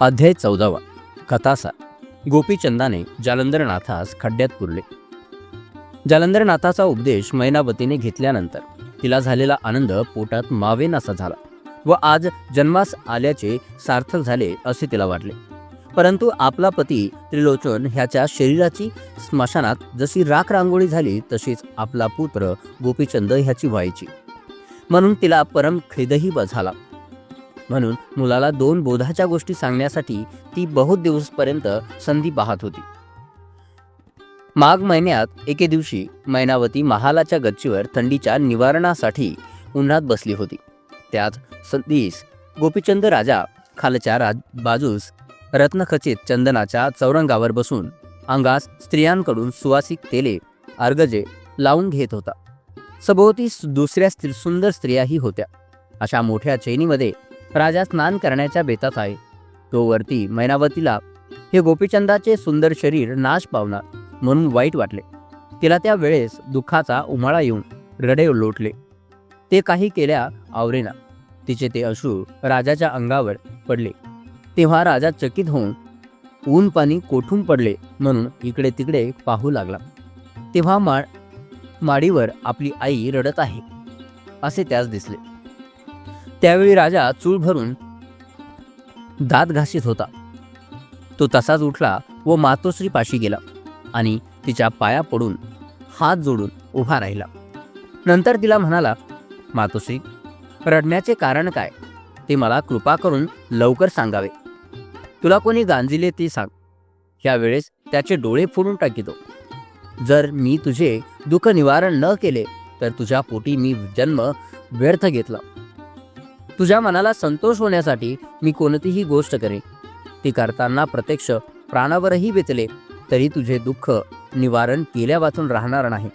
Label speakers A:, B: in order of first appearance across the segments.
A: अध्याय चौदावा. कथासा गोपीचंदाने जालंधरनाथास खड्ड्यात पुरले. जालंधरनाथाचा उपदेश मैनावतीने घेतल्यानंतर तिला झालेला आनंद पोटात मावेनासा झाला व आज जन्मास आल्याचे सार्थक झाले असे तिला वाटले. परंतु आपला पती त्रिलोचन ह्याच्या शरीराची स्मशानात जशी राख रांगोळी झाली तशीच आपला पुत्र गोपीचंद ह्याची व्हायची. म्हणून तिला परम खेदही झाला. म्हणून मुलाला दोन बोधाच्या गोष्टी सांगण्यासाठी ती बहुत दिवसपर्यंत संधी पाहत होती. माघ महिन्यात एके दिवशी मैनावती महालाच्या गच्चीवर थंडीच्या निवारणासाठी उन्हात बसली होती. त्यात संधीस गोपीचंद राजा खालच्या राज बाजूस रत्नखचित चंदनाच्या चौरंगावर बसून अंगास स्त्रियांकडून सुवासिक तेले अर्गजे लावून घेत होता. सभोवती दुसऱ्या स्त्री सुंदर स्त्रियाही होत्या. अशा मोठ्या चैनीमध्ये राजा स्नान करण्याच्या बेतात आहे. तो वरती मैनावतीला हे गोपीचंदाचे सुंदर शरीर नाश पावणार म्हणून वाईट वाटले. तिला त्या वेळेस दुःखाचा उमाळा येऊन रडे लोटले. ते काही केल्या आवरेना. तिचे ते अश्रू राजाच्या अंगावर पडले. तेव्हा राजा चकित होऊन ऊन पाणी कोठून पडले म्हणून इकडे तिकडे पाहू लागला. तेव्हा मा माडीवर आपली आई रडत आहे असे त्यास दिसले. त्यावेळी राजा चूळ भरून दात घासीत होता. तो तसाच उठला व मातोश्री पाशी गेला आणि तिच्या पाया पडून हात जोडून उभा राहिला. नंतर तिला म्हणाला मातोश्री रडण्याचे कारण काय? ते मला कृपा करून लवकर सांगावे. तुला कोणी गांजिले ते सांग. यावेळेस त्याचे डोळे फोडून टाकितो जर मी तुझे दुःख निवारण न केले तर तुझ्या पोटी मी जन्म व्यर्थ घेतला. तुझ्या मनाला संतोष होण्यासाठी मी कोणतीही गोष्ट करेन. ती करताना प्रत्यक्ष प्राणावरही बेतले तरी तुझे दुःख निवारण केल्या वाचून राहणार नाही.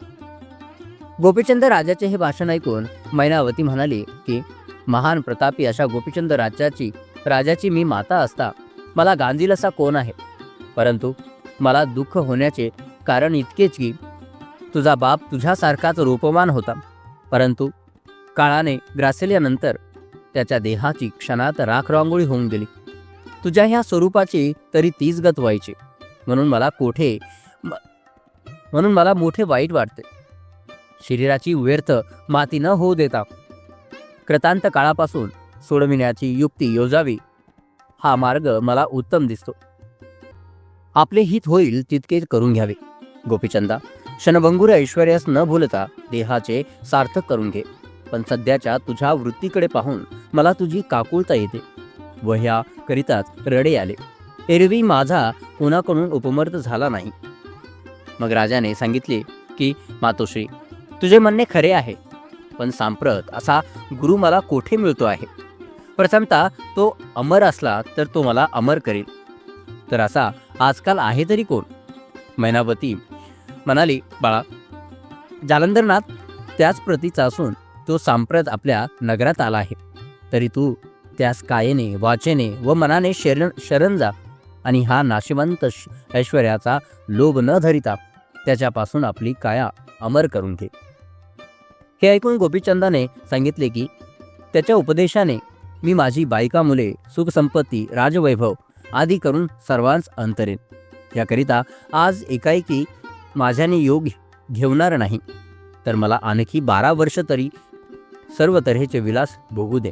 A: गोपीचंद राजाचे हे भाषण ऐकून मैनावती म्हणाली की महान प्रतापी अशा गोपीचंद राजाची राजाची मी माता असता. मला गांधील असा कोण आहे? परंतु मला दुःख होण्याचे कारण इतकेच की तुझा बाप तुझ्यासारखाच रूपवान होता. परंतु काळाने ग्रासल्यानंतर त्याच्या देहाची क्षणात राखरांगोळी होऊन गेली. तुझ्या ह्या स्वरूपाची तरी तीच गत व्हायची. म्हणून मला कोठे म्हणून मला मोठे वाईट वाटते. शरीराची व्यर्थ माती न होऊ देता कृतांत काळापासून सोडविण्याची युक्ती योजावी हा मार्ग मला उत्तम दिसतो. आपले हित होईल तितके करून घ्यावे. गोपीचंदा क्षणभंगुर ऐश्वर्यास न भुलता देहाचे सार्थक करून घे. पण सध्याच्या तुझ्या वृत्तीकडे पाहून मला तुझी काकुळता येते. वह्याकरिताच करिताच रडे आले. एरवी माझा कोणाकडून उपमर्द झाला नाही. मग राजाने सांगितले की मातोश्री तुझे म्हणणे खरे आहे पण सांप्रत असा गुरु मला कोठे मिळतो आहे? प्रथमता तो अमर असला तर तो मला अमर करेल. तर असा आजकाल आहे तरी कोण? मैनावती म्हणाली बाळा जालंधरनाथ त्याच प्रतीचा असून तो सांप्रत आपल्या नगरात आला आहे. तरी तू त्यास कायेने वाचेने व मनाने शरण शरण जा आणि हा नाशिवंत श- ऐश्वर्याचा लोभ न धरिता त्याच्यापासून आपली काया अमर करून घे. हे ऐकून गोपीचंदाने सांगितले की त्याच्या उपदेशाने मी माझी बायका मुले सुखसंपत्ती राजवैभव आदी करून सर्वांच अंतरेन. याकरिता आज एकाएकी माझ्याने योग घेवणार नाही. तर मला आणखी बारा वर्ष तरी सर्व तऱ्हेचे विलास भोगू दे.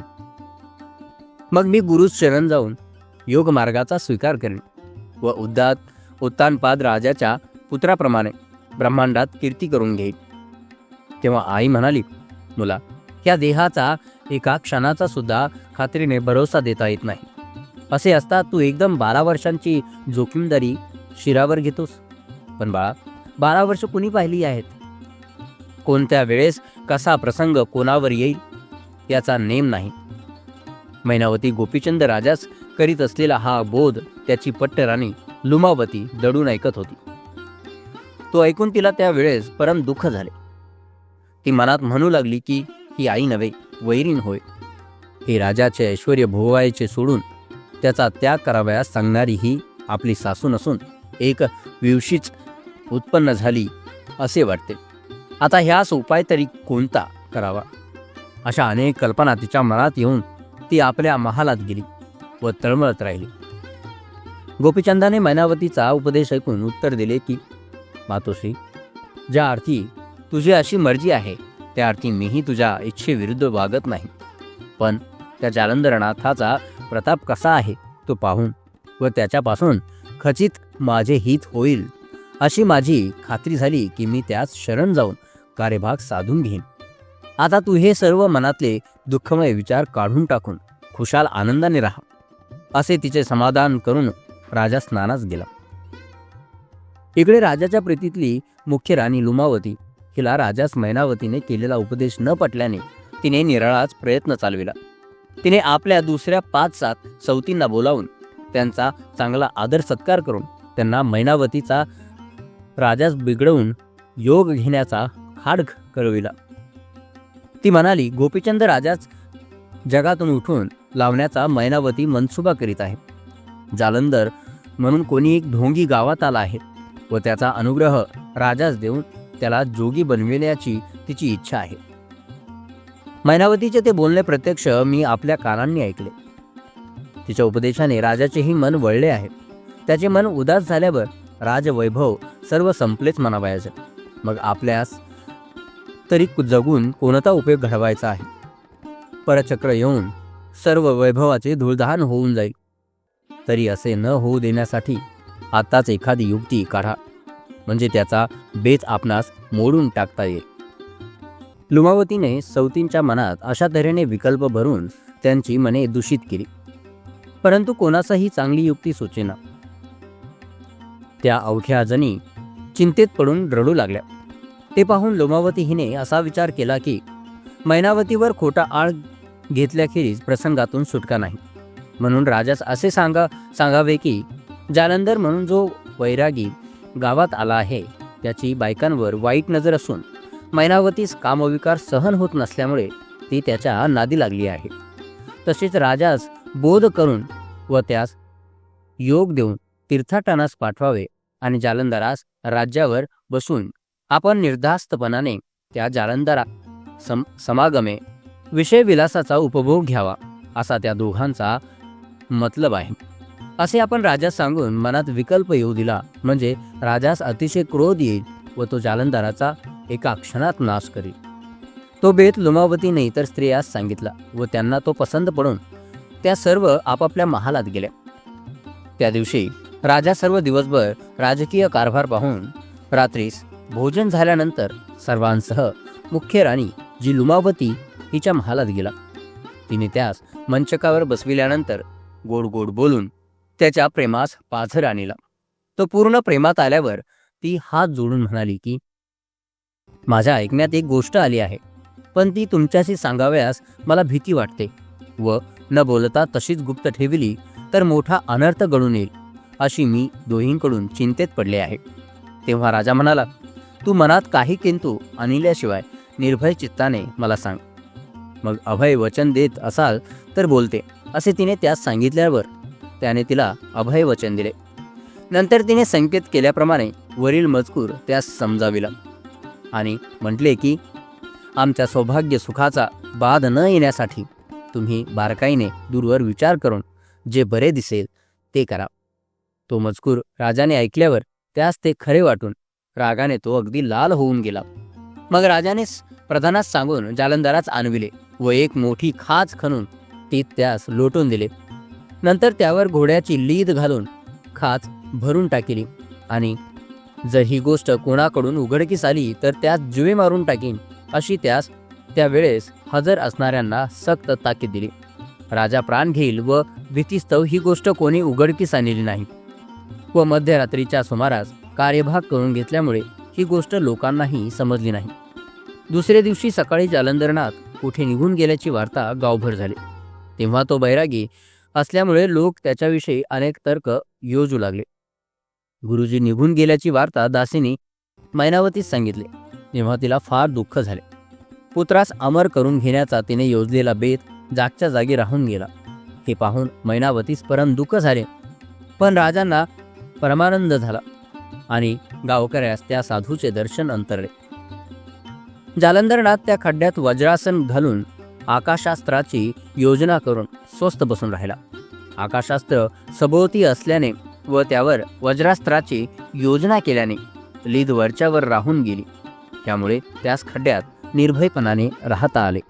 A: मग मी गुरुस शरण जाऊन योग मार्गाचा स्वीकार करेन व उद्दात उत्तानपाद राजाच्या पुत्राप्रमाणे ब्रह्मांडात कीर्ती करून घेईन. तेव्हा आई म्हणाली मुला या देहाचा एका क्षणाचा सुद्धा खात्रीने भरोसा देता येत नाही. असे असता तू एकदम बारा वर्षांची जोखीमदारी शिरावर घेतोस. पण बाळा बारा वर्ष कुणी पाहिली आहेत? कोणत्या वेळेस कसा प्रसंग कोणावर येईल याचा नेम नाही. मैनावती गोपीचंद राजास करीत असलेला हा बोध त्याची पट्टराणी लुमावती दडून ऐकत होती. तो ऐकून तिला त्या वेळेस परम दुःख झाले. ती मनात म्हणू लागली की ही आई नव्हे वैरीण होय. हे राजाचे ऐश्वर भोवायचे सोडून त्याचा त्याग करावयास सांगणारी ही आपली सासू नसून एक विवशीच उत्पन्न झाली असे वाटते. आता ह्यास उपाय तरी कोणता करावा? अशा अनेक कल्पना तिच्या मनात येऊन ती आपल्या महालात गेली व तळमळत राहिली. गोपीचंदाने मैनावतीचा उपदेश ऐकून उत्तर दिले की मातोश्री ज्या अर्थी तुझी अशी मर्जी आहे त्या अर्थी मीही तुझ्या इच्छेविरुद्ध वागत नाही. पण त्या जालंधरनाथाचा प्रताप कसा आहे तो पाहून व त्याच्यापासून खचित माझे हित होईल अशी माझी खात्री झाली की मी त्यास शरण जाऊन कार्यभाग साधून घेईन. आता तू हे सर्व मनातले दुःखमय विचार काढून टाकून खुशाल आनंदाने राहा. असे तिचे समाधान करून राजा स्नानास गेला. इकडे राजाच्या प्रीतीतली मुख्य राणी लुमावती हिला राजास मैनावतीने केलेला उपदेश न पटल्याने तिने निराळाच प्रयत्न चालविला. तिने आपल्या दुसऱ्या पाच सात सवतींना बोलावून त्यांचा चांगला आदर सत्कार करून त्यांना मैनावतीचा राजास बिघडवून योग घेण्याचा खाड कळविला. ती म्हणाली गोपीचंद राजाच जगातून उठून लावण्याचा मैनावती मनसुबा करीत आहे. जालंधर म्हणून कोणी एक ढोंगी गावात आला आहे व त्याचा अनुग्रह राजास देऊन त्याला जोगी बनविण्याची तिची इच्छा आहे. मैनावतीचे ते बोलणे प्रत्यक्ष मी आपल्या कानांनी ऐकले. तिच्या उपदेशाने राजाचेही मन वळले आहे. त्याचे मन उदास झाल्यावर राजवैभव सर्व संपलेच म्हणावयाचे मग आपल्यास तरी जगून कोणता उपयोग घडवायचा आहे? परचक्र येऊन सर्व वैभवाचे धूळधान होऊन जाईल. तरी असे न होऊ देण्यासाठी आत्ताच एखादी युक्ती काढा. म्हणजे त्याचा बेच आपणास मोडून टाकता येईल. लुमावतीने सौतींच्या मनात अशा तऱ्हेने विकल्प भरून त्यांची मने दूषित केली. परंतु कोणाचाही चांगली युक्ती सुचेना. त्या अवघ्या जणी चिंतेत पडून रडू लागल्या. ते पाहून लोमावती हिने असा विचार केला की मैनावतीवर खोटा आळ घेतल्याखेरीज प्रसंगातून सुटका नाही. म्हणून राजास असे सांगा सांगावे की जालंधर म्हणून जो वैरागी गावात आला आहे त्याची बायकांवर वाईट नजर असून मैनावतीस कामविकार सहन होत नसल्यामुळे ती त्याच्या नादी लागली आहे. तसेच राजास बोध करून व त्यास योग देऊन तीर्थाटनास पाठवावे आणि जालंधरास राज्यावर बसून आपण निर्धास्तपणाने त्या जालंधरा सम समागमे विषय विलासाचा उपभोग घ्यावा असा त्या दोघांचा मतलब आहे. असे आपण राजास सांगून मनात विकल्प येऊ दिला म्हणजे राजास अतिशय क्रोध येईल व तो जालंधराचा एका क्षणात नाश करील. तो बेत लुमावतीने इतर स्त्रियास सांगितला व त्यांना तो पसंत पडून त्या सर्व आपापल्या महालात गेल्या. त्या दिवशी राजा सर्व दिवसभर राजकीय कारभार पाहून रात्रीस भोजन झाल्यानंतर सर्वांसह मुख्य राणी जी लुमावती हिच्या महालात गेला. तिने त्यास मंचकावर बसविल्यानंतर गोड गोड बोलून त्याच्या प्रेमास पाझर आणला. तो पूर्ण प्रेमात आल्यावर ती हात जोडून म्हणाली की माझ्या ऐकण्यात एक गोष्ट आली आहे पण ती तुमच्याशी सांगावयास मला भीती वाटते व न बोलता तशीच गुप्त ठेवली तर मोठा अनर्थ घडून येईल अशी मी दोहींकडून चिंतेत पडले आहे. तेव्हा राजा म्हणाला तू मनात काही किंतु आणल्याशिवाय निर्भय चित्ताने मला सांग. मग अभय वचन देत असाल तर बोलते असे तिने त्यास सांगितल्यावर त्याने तिला अभय वचन दिले. नंतर तिने संकेत केल्याप्रमाणे वरील मजकूर त्यास समजाविला आणि म्हटले की आमच्या सौभाग्य सुखाचा बाध न येण्यासाठी तुम्ही बारकाईने दूरवर विचार करून जे बरे दिसेल ते करा. तो मजकूर राजाने ऐकल्यावर त्यास ते खरे वाटून रागाने तो अगदी लाल होऊन गेला. मग राजाने प्रधानास सांगून जालंधराच आणविले व एक मोठी खाच खणून ती त्यास लोटून दिले. नंतर त्यावर घोड्याची लीद घालून खाच भरून टाकली आणि जर ही गोष्ट कोणाकडून उघडकीस आली तर त्यास जुवे मारून टाकीन अशी त्यास त्यावेळेस हजर असणाऱ्यांना सक्त ताकीद दिली. राजा प्राण घेईल व भीतीस्तव ही गोष्ट कोणी उघडकीस आणली नाही व मध्यरात्रीच्या सुमारास कार्यभाग करून घेतल्यामुळे ही गोष्ट लोकांनाही समजली नाही. दुसऱ्या दिवशी सकाळी जालंधरनाथ कुठे निघून गेल्याची वार्ता गावभर झाली. तेव्हा तो बैरागी असल्यामुळे लोक त्याच्याविषयी अनेक तर्क योजू लागले. गुरुजी निघून गेल्याची वार्ता दासीने मैनावतीस सांगितले. तेव्हा तिला फार दुःख झाले. पुत्रास अमर करून घेण्याचा तिने योजलेला बेत जागच्या जागी राहून गेला. हे पाहून मैनावतीस परम दुःख झाले. पण राजांना परमानंद झाला. आणि गावकऱ्यास त्या साधूचे दर्शन अंतरले. जालंधरनाथ त्या खड्ड्यात वज्रासन घालून आकाशास्त्राची योजना करून स्वस्थ बसून राहिला. आकाशास्त्र सभोवती असल्याने व त्यावर वज्रास्त्राची योजना केल्याने लीद वरच्यावर राहून गेली. त्यामुळे त्यास खड्ड्यात निर्भयपणाने राहता आले.